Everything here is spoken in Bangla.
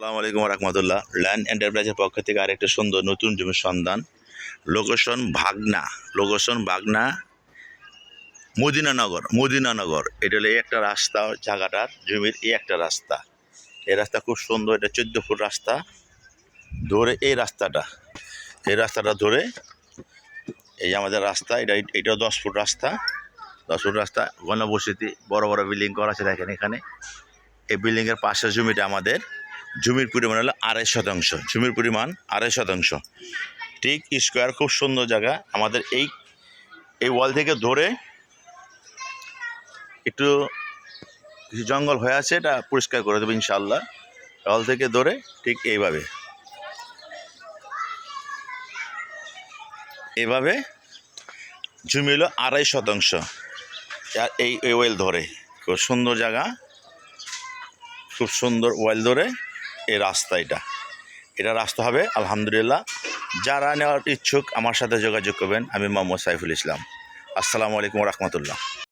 আসসালামু আলাইকুম রহমতুল্লাহ। ল্যান্ড এন্টারপ্রাইজের পক্ষ থেকে আরেকটা সুন্দর নতুন জমির সন্ধান। লোকেশন ভাগনা। লোকেশন ভাগনা মদিনানগর। মদিনানগর। এটা হলো এই একটা রাস্তা, জায়গাটার জমির এই একটা রাস্তা। এই রাস্তা খুব সুন্দর, এটা চোদ্দ ফুট রাস্তা। ধরে এই রাস্তাটা। এই রাস্তাটা ধরে এই আমাদের রাস্তা, এটা এটাও দশ ফুট রাস্তা। দশ ফুট রাস্তা, গণবসতি, বড় বড় বিল্ডিং করা আছে দেখেন এখানে। এই বিল্ডিংয়ের পাশের জমিটা আমাদের। জমির পরিমাণ হলো আড়াই শতাংশ। জমির পরিমাণ আড়াই শতাংশ। ঠিক স্কোয়ার খুব সুন্দর জায়গা। আমাদের এই এই ওয়াল থেকে ধরে একটু কিছু জঙ্গল হয়ে আছে, এটা পরিষ্কার করে দেবো ইনশাল্লাহ ওয়াল থেকে ধরে ঠিক এইভাবে। এইভাবে জমি হলো আড়াই শতাংশ। আর এই ওয়েল ধরে। খুব সুন্দর জায়গা। খুব সুন্দর ওয়েল ধরে। এই রাস্তা এটা। এটা রাস্তা হবে, আলহামদুলিল্লাহ। যারা নেওয়ার ইচ্ছুক, আমার সাথে যোগাযোগ করবেন, আমি মোহাম্মদ সাইফুল ইসলাম। আসসালামু আলাইকুম রহমতুল্লাহ।